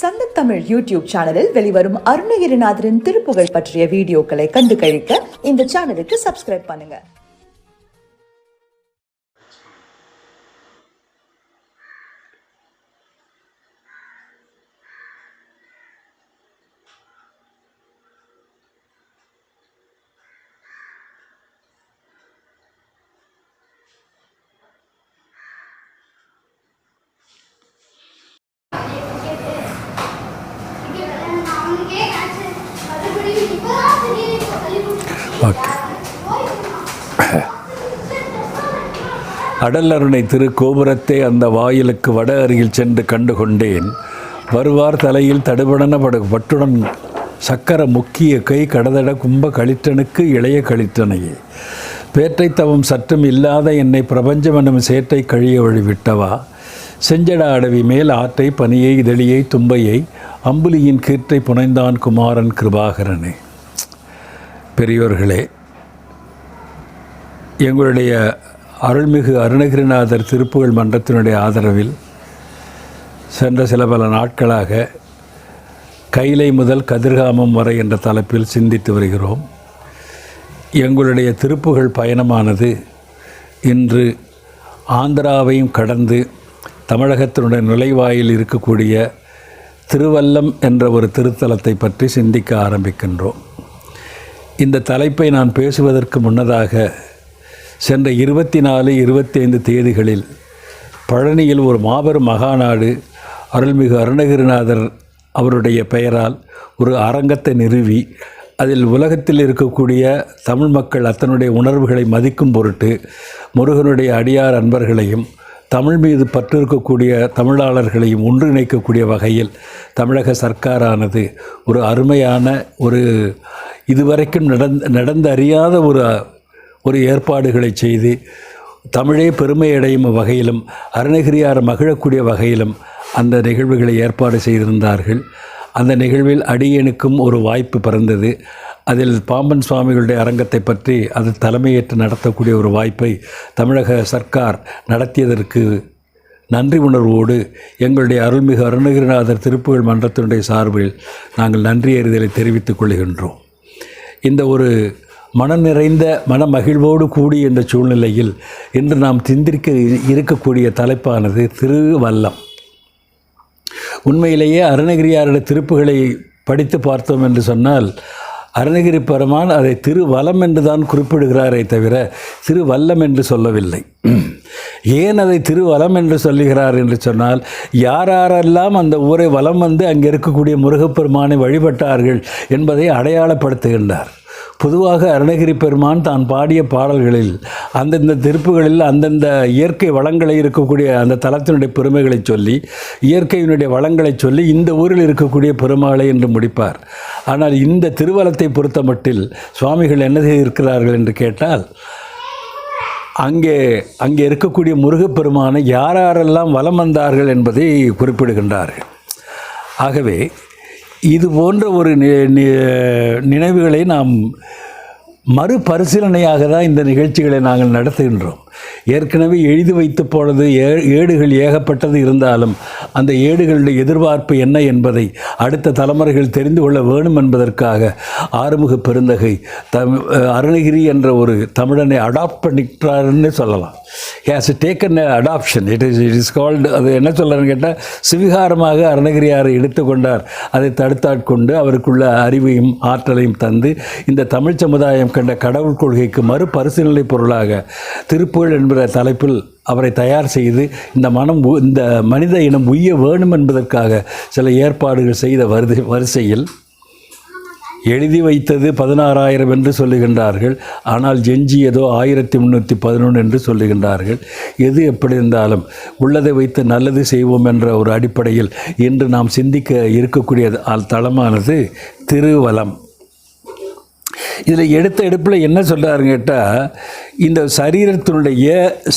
சந்த தமிழ் யூடியூப் சேனலில் வெளிவரும் அருணகிரிநாதரின் திருப்புகழ் பற்றிய வீடியோக்களை கண்டு கழிக்க இந்த சேனலுக்கு சப்ஸ்கிரைப் பண்ணுங்க. அடலருணை திருக்கோபுரத்தை அந்த வாயிலுக்கு வட அருகில் சென்று கண்டு கொண்டேன் வருவார் தலையில் தடுபடன படு பட்டுடன் சக்கர முக்கிய கை கடதட கும்ப கழிற்றனுக்கு இளைய கழிற்றனையே பேற்றை தவம் சற்றும் இல்லாத என்னை பிரபஞ்சம் எனும் சேற்றை கழிய வழிவிட்டவா? செஞ்சடா அடவி மேல் ஆற்றை பனியை இதழியை தும்பையை அம்புலியின் கீற்றை புனைந்தான் குமாரன் கிருபாகரனே. பெரியோர்களே எங்களுடைய அருள்மிகு அருணகிரிநாதர் திருப்புகழ் மன்றத்தினுடைய ஆதரவில் சென்ற சில பல நாட்களாக கைலை முதல் கதிர்காமம் வரை என்ற தலைப்பில் சிந்தித்து வருகிறோம். எங்களுடைய திருப்புகழ் பயணமானது இன்று ஆந்திராவையும் கடந்து தமிழகத்தினுடைய நுழைவாயில் இருக்கக்கூடிய திருவல்லம் என்ற ஒரு திருத்தலத்தை பற்றி சிந்திக்க ஆரம்பிக்கின்றோம். இந்த தலைப்பை நான் பேசுவதற்கு முன்னதாக சென்ற இருபத்தி நாலு இருபத்தி ஐந்து தேதிகளில் பழனியில் ஒரு மாபெரும் மகாநாடு அருள்மிகு அருணகிரிநாதர் அவருடைய பெயரால் ஒரு அரங்கத்தை நிறுவி அதில் உலகத்தில் இருக்கக்கூடிய தமிழ் மக்கள் அத்தனுடைய உணர்வுகளை மதிக்கும் பொருட்டு முருகனுடைய அடியார் அன்பர்களையும் தமிழ் மீது பற்று இருக்கக்கூடிய தமிழாளர்களையும் ஒன்றிணைக்கக்கூடிய வகையில் தமிழக சர்க்காரானது ஒரு அருமையான ஒரு இதுவரைக்கும் நடந்த நடந்தறியாத ஒரு ஒரு ஏற்பாடுகளை செய்து தமிழே பெருமையடையும் வகையிலும் அருணகிரியார் மகிழக்கூடிய வகையிலும் அந்த நிகழ்வுகளை ஏற்பாடு செய்திருந்தார்கள். அந்த நிகழ்வில் அடியனுக்கும் ஒரு வாய்ப்பு பிறந்தது. அதில் பாம்பன் சுவாமிகளுடைய அரங்கத்தை பற்றி அது தலைமையேற்று நடத்தக்கூடிய ஒரு வாய்ப்பை தமிழக சர்க்கார் நடத்தியதற்கு நன்றி உணர்வோடு எங்களுடைய அருள்மிகு அருணகிரிநாதர் திருப்புகழ் மன்றத்தினுடைய சார்பில் நாங்கள் நன்றி அறிதலை தெரிவித்துக் கொள்கின்றோம். இந்த ஒரு மனம் நிறைந்த மன மகிழ்வோடு கூடிய இந்த சூழ்நிலையில் இன்று நாம் சிந்திக்க இருக்கக்கூடிய தலைப்பானது திருவல்லம். உண்மையிலேயே அருணகிரியாருடைய திருப்புகளை படித்து பார்த்தோம் என்று சொன்னால் அருணகிரி பெருமான் அதை திருவலம் என்று தான் குறிப்பிடுகிறாரே தவிர திருவல்லம் என்று சொல்லவில்லை. ஏன் அதை திருவலம் என்று சொல்லுகிறார் என்று சொன்னால் யாரெல்லாம் அந்த ஊரை வலம் வந்து அங்கே இருக்கக்கூடிய முருகப்பெருமானை வழிபட்டார்கள் என்பதை அடையாளப்படுத்துகின்றார். பொதுவாக அருணகிரி பெருமான் தான் பாடிய பாடல்களில் அந்தந்த திருப்புகளில் அந்தந்த இயற்கை வளங்களை இருக்கக்கூடிய அந்த தலத்தினுடைய பெருமைகளை சொல்லி இயற்கையினுடைய வளங்களை சொல்லி இந்த ஊரில் இருக்கக்கூடிய பெருமாளை என்று முடிப்பார். ஆனால் இந்த திருவலத்தை பொறுத்த மட்டில் சுவாமிகள் என்ன செய்திருக்கிறார்கள் என்று கேட்டால் அங்கே அங்கே இருக்கக்கூடிய முருகப்பெருமானை யாரெல்லாம் வலம் வந்தார்கள் என்பதை குறிப்பிடுகின்றார்கள். ஆகவே இது போன்ற ஒரு நி- நி- நினைவுகளை நாம் மறுபரிசீலனையாக தான் இந்த நிகழ்ச்சிகளை நாங்கள் நடத்துகின்றோம். ஏற்கனவே எழுதி வைத்து போனது ஏ ஏடுகள் ஏகப்பட்டது இருந்தாலும் அந்த ஏடுகளுடைய எதிர்பார்ப்பு என்ன என்பதை அடுத்த தலைமுறைகள் தெரிந்து கொள்ள வேணும் என்பதற்காக ஆறுமுக பெருந்தகை தம் அருணகிரி என்ற ஒரு தமிழனை அடாப்ட் பண்ணிக்கிறாருன்னு சொல்லலாம். Has taken adoption it is it is called அது என்ன சொல்கிறேன்னு கேட்டால் சிவிகாரமாக அருணகிரியாரை எடுத்துக்கொண்டார் அதை தடுத்தாட்கொண்டு அவருக்குள்ள அறிவையும் ஆற்றலையும் தந்து இந்த தமிழ் சமுதாயம் கண்ட கடவுள் கொள்கைக்கு மறுபரிசீலனை பொருளாக திருப்பூர் திருப்புகழ் என்கிற தலைப்பில் அவரை தயார் செய்து இந்த மனம் உ- இந்த மனித இனம் உய்ய வேணும் என்பதற்காக சில ஏற்பாடுகள் செய்த வருது வரிசையில் எழுதி வைத்தது பதினாறாயிரம் என்று சொல்லுகின்றார்கள். ஆனால் எஞ்சியதோ ஆயிரத்தி முந்நூற்றி பதினொன்று என்று சொல்லுகின்றார்கள். எது எப்படி இருந்தாலும் உள்ளதை வைத்து நல்லது செய்வோம் என்ற ஒரு அடிப்படையில் இன்று நாம் சிந்திக்க இருக்கக்கூடிய தளமானது திருவலம். இதில் எடுத்த எடுப்பில் என்ன சொல்கிறாருன்னு கேட்டால் இந்த சரீரத்தினுடைய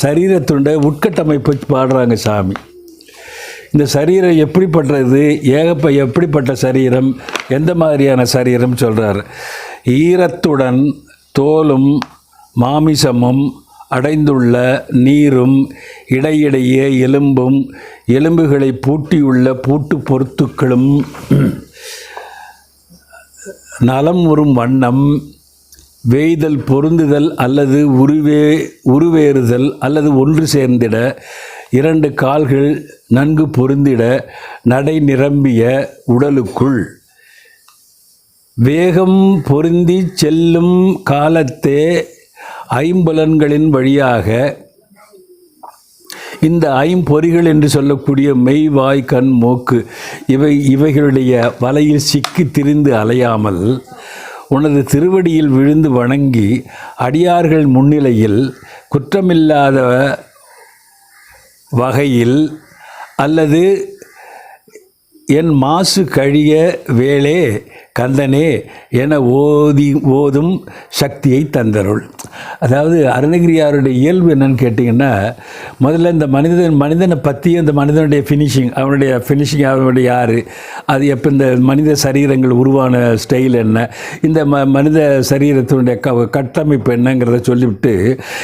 சரீரத்தினுடைய உட்கட்டமைப்பு பாடுறாங்க சாமி. இந்த சரீரம் எப்படிப்பட்டது ஏகப்ப எப்படிப்பட்ட சரீரம் எந்த மாதிரியான சரீரம் சொல்கிறார் ஈரத்துடன் தோலும் மாமிசமும் அடைந்துள்ள நீரும் இடையிடையே எலும்பும் எலும்புகளை பூட்டியுள்ள பூட்டு பொருத்துக்களும் நலம் வரும் வண்ணம் வேய்தல் பொருந்துதல் அல்லது உருவே உருவேறுதல் அல்லது ஒன்று சேர்ந்திட இரண்டு கால்கள் நன்கு பொருந்திட நடை நிரம்பிய உடலுக்குள். வேகம் பொருந்தி செல்லும் காலத்தே ஐம்புலன்களின் வழியாக இந்த ஐம்பொறிகள் என்று சொல்லக்கூடிய மெய் வாய் கண் மூக்கு இவை இவைகளுடைய வலையில் சிக்கி திரிந்து அலையாமல் உனது திருவடியில் விழுந்து வணங்கி அடியார்கள் முன்னிலையில் குற்றமில்லாத வகையில் அல்லது என் மாசு கழிய வேளே கந்தனே என ஓதி ஓதும் சக்தியை தந்தருள். அதாவது அருணகிரியாருடைய இயல்பு என்னன்னு கேட்டிங்கன்னா முதல்ல இந்த மனிதன் மனிதனை பற்றி அந்த மனிதனுடைய ஃபினிஷிங் அவனுடைய ஃபினிஷிங் அவனுடைய யார்? அது எப்போ இந்த மனித சரீரங்கள் உருவான ஸ்டைல் என்ன? இந்த ம மனித சரீரத்தினுடைய க கட்டமைப்பு என்னங்கிறத சொல்லிவிட்டு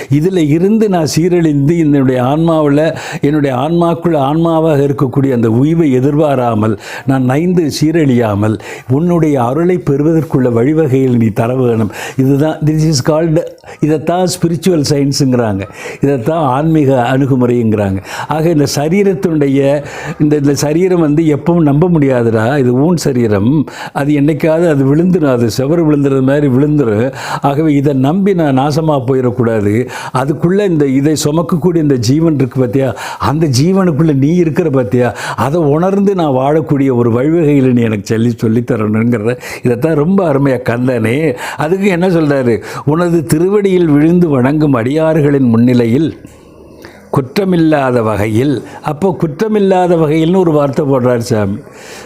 இதில் இருந்து நான் சீரழிந்து என்னுடைய ஆன்மாவில் என்னுடைய ஆன்மாக்குள் ஆன்மாவாக இருக்கக்கூடிய அந்த உய்வை எதிர்பாராமல் நான் நைந்து சீரழியாமல் உன்னுடைய அருளை பெறுவதற்குள்ள வழிவகையில் நீ தர வேணும். இதுதான் திஸ் இஸ் கால்டு இதைத்தான் ஸ்பிரிச்சுவல் சயின்ஸுங்கிறாங்க இதைத்தான் ஆன்மீக அணுகுமுறைங்கிறாங்க. ஆக இந்த சரீரத்தினுடைய இந்த இந்த சரீரம் வந்து எப்பவும் நம்ப முடியாதுடா. இது ஊன் சரீரம். அது என்னைக்காவது அது விழுந்துடும் அது செவறு விழுந்துறது மாதிரி விழுந்துடும் ஆகவே இதை நம்பி நான் நாசமாக போயிடக்கூடாது. அதுக்குள்ளே இந்த இதை சுமக்கக்கூடிய இந்த ஜீவன் இருக்குது பார்த்தியா அந்த ஜீவனுக்குள்ளே நீ இருக்கிற பார்த்தியா அதை உணர்ந்து நான் வாழக்கூடிய ஒரு வழிவகையில் நீ எனக்கு சொல்லி சொல்லித் தரணுங்கிறத இதைத்தான் ரொம்ப அருமையாக கந்தனே அதுக்கு என்ன சொல்கிறாரு உனது திருவடியில் விழுந்து வணங்கும் அடியார்களின் முன்னிலையில் குற்றமில்லாத வகையில் அப்போ குற்றமில்லாத வகையில்னு ஒரு வார்த்தை போடுறார் சாமி.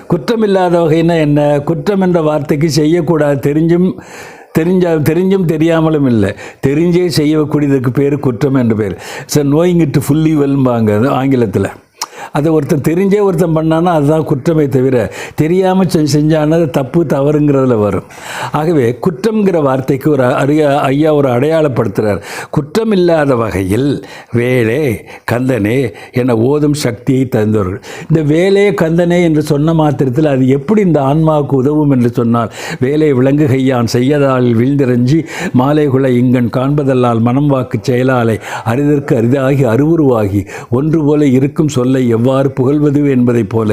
குற்றமில்லாத வகைன்னா என்ன? குற்றம் என்ற வார்த்தைக்கு செய்யக்கூடாது தெரிஞ்சும் தெரிஞ்சா தெரிஞ்சும் தெரியாமலும் இல்லை. தெரிஞ்சே செய்யக்கூடியதுக்கு பேர் குற்றம் என்று பேர். சார் நோயிங்கிட்டு ஃபுல்லி வெல்பாங்க ஆங்கிலத்தில். அதை ஒருத்தன் தெரிஞ்சே ஒருத்தன் பண்ணானா அதுதான் குற்றமே தவிர தெரியாமல் செ செஞ்சானா அது தப்பு தவறுங்கிறதுல வரும். ஆகவே குற்றம்ங்கிற வார்த்தைக்கு ஒரு அரிய ஐயா ஒரு அடையாளப்படுத்துகிறார் குற்றம் இல்லாத வகையில் வேலே கந்தனே என ஓதும் சக்தியை தந்தவர்கள். இந்த வேலே கந்தனே என்று சொன்ன மாத்திரத்தில் அது எப்படி இந்த ஆன்மாவுக்கு உதவும் என்று சொன்னால் வேலை விளங்குகையான் செய்யதால் வீழ்ந்திரஞ்சி மாலைகுலை இங்கன் காண்பதல்லால் மனம் வாக்கு செயலாலை அரிதற்கு அரிதாகி அருவுருவாகி ஒன்று போல இருக்கும் சொல்லை எவ்வாறு புகழ்வது என்பதைப் போல.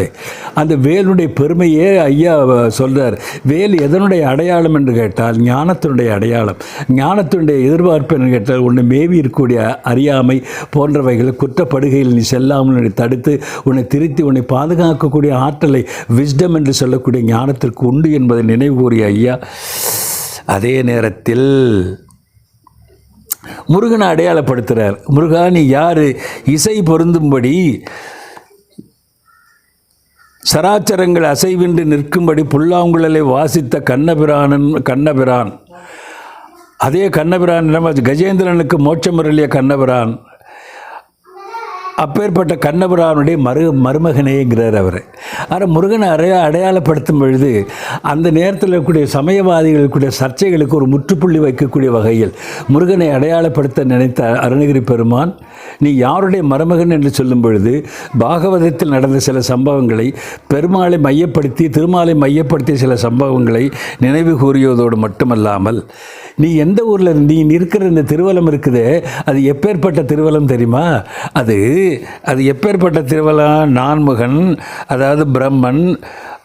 அந்த வேலுடைய பெருமையே ஐயா சொல்கிறார் வேல் எதனுடைய அடையாளம் என்று கேட்டால் ஞானத்தினுடைய அடையாளம். ஞானத்தினுடைய எதிர்பார்ப்பு என்று கேட்டால் உன்னை மேவி இருக்கக்கூடிய அறியாமை போன்றவைகளை குற்றப்படுகையில் நீ செல்லாமல் உன்னை தடுத்து உன்னை திருத்தி உன்னை பாதுகாக்கக்கூடிய ஆற்றலை விஸ்டம் என்று சொல்லக்கூடிய ஞானத்திற்கு உண்டு என்பதை நினைவு கூறிய ஐயா. அதே நேரத்தில் முருகனை அடையாளப்படுத்துகிறார் முருகா நீ யார்? இசை பொருந்தும்படி சராச்சரங்கள் அசைவின்றி நிற்கும்படி புல்லாங்குழலை வாசித்த கண்ணபிரானன் கண்ணபிரான். அதே கண்ணபிரான் கஜேந்திரனுக்கு மோட்சம் முரளிய கண்ணபிரான். அப்பேற்பட்ட கண்ணபிரானுடைய மரு மருமகனேங்கிறார் அவர். ஆனால் முருகனை அடைய அடையாளப்படுத்தும் பொழுது அந்த நேரத்தில் இருக்கக்கூடிய சமயவாதிகளுக்குடைய சர்ச்சைகளுக்கு ஒரு முற்றுப்புள்ளி வைக்கக்கூடிய வகையில் முருகனை அடையாளப்படுத்த நினைத்த அருணகிரி பெருமான் நீ யாருடைய மருமகன் என்று சொல்லும் பொழுது பாகவதத்தில் நடந்த சில சம்பவங்களை பெருமாளை மையப்படுத்தி திருமாலை மையப்படுத்திய சில சம்பவங்களை நினைவு கூறியதோடு மட்டுமல்லாமல் நீ எந்த ஊரில் நீ இருக்கிற இந்த திருவலம் இருக்குதே அது எப்பேற்பட்ட திருவலம் தெரியுமா? அது அது எப்பேற்பட்ட திருவலம் நான்முகன் அதாவது பிரம்மன்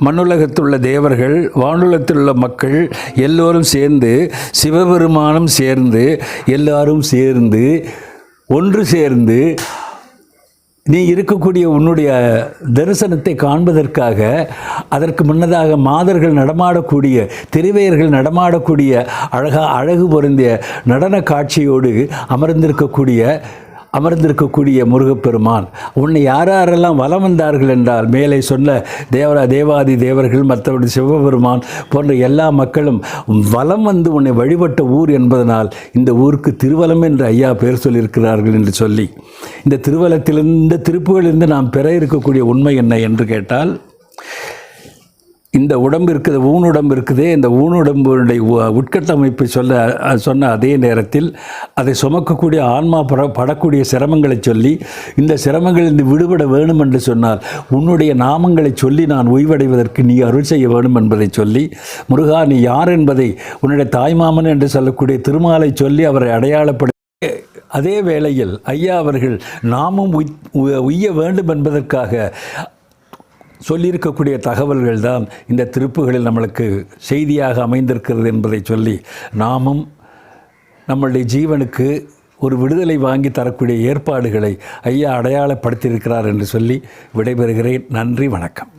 மண்ணுலகத்துள்ள தேவர்கள் வானுலகத்திலுள்ள மக்கள் எல்லோரும் சேர்ந்து சிவபெருமானும் சேர்ந்து எல்லாரும் சேர்ந்து ஒன்று சேர்ந்து நீ இருக்கக்கூடிய உன்னுடைய தரிசனத்தை காண்பதற்காக அதற்கு முன்னதாக மாதர்கள் நடமாடக்கூடிய திருவையர்கள் நடமாடக்கூடிய அழகா அழகு பொருந்திய நடன காட்சியோடு அமர்ந்திருக்கக்கூடிய அமர்ந்திருக்கக்கூடிய முருகப்பெருமான். உன்னை யார் யாரெல்லாம் வலம் வந்தார்கள் என்றால் மேலே சொன்ன தேவரா தேவாதி தேவர்கள் மற்றபடி சிவபெருமான் போன்ற எல்லா மக்களும் வலம் வந்து உன்னை வழிபட்ட ஊர் என்பதனால் இந்த ஊருக்கு திருவலம் என்று ஐயா பெயர் சொல்லியிருக்கிறார்கள் என்று சொல்லி. இந்த திருவலத்திலிருந்து திருப்புகளிலிருந்து நாம் பெற இருக்கக்கூடிய உண்மை என்ன என்று கேட்டால் இந்த உடம்பு இருக்குது ஊனுடம்பு இருக்குதே இந்த ஊனுடம்புடைய உட்கட்டமைப்பு சொல்ல சொன்ன அதே நேரத்தில் அதை சுமக்கக்கூடிய ஆன்மா பட படக்கூடிய சிரமங்களை சொல்லி இந்த சிரமங்களிலிருந்து விடுபட வேணும் என்று சொன்னால் உன்னுடைய நாமங்களை சொல்லி நான் ஓய்வடைவதற்கு நீ அருள் செய்ய வேண்டும் என்பதை சொல்லி முருகா நீ யார் என்பதை உன்னுடைய தாய்மாமன் என்று சொல்லக்கூடிய திருமாலை சொல்லி அவரை அடையாளப்படு அதே வேளையில் ஐயா அவர்கள் நாமும் உய்- உ- உய்ய வேண்டும் என்பதற்காக சொல்லியிருக்கக்கூடிய தகவல்கள் தான் இந்த திருப்புகளில் நம்மளுக்கு செய்தியாக அமைந்திருக்கிறது என்பதை சொல்லி நாமும் நம்மளுடைய ஜீவனுக்கு ஒரு விடுதலை வாங்கி தரக்கூடிய ஏற்பாடுகளை ஐயா அடையாளப்படுத்தியிருக்கிறார் என்று சொல்லி விடைபெறுகிறேன். நன்றி வணக்கம்.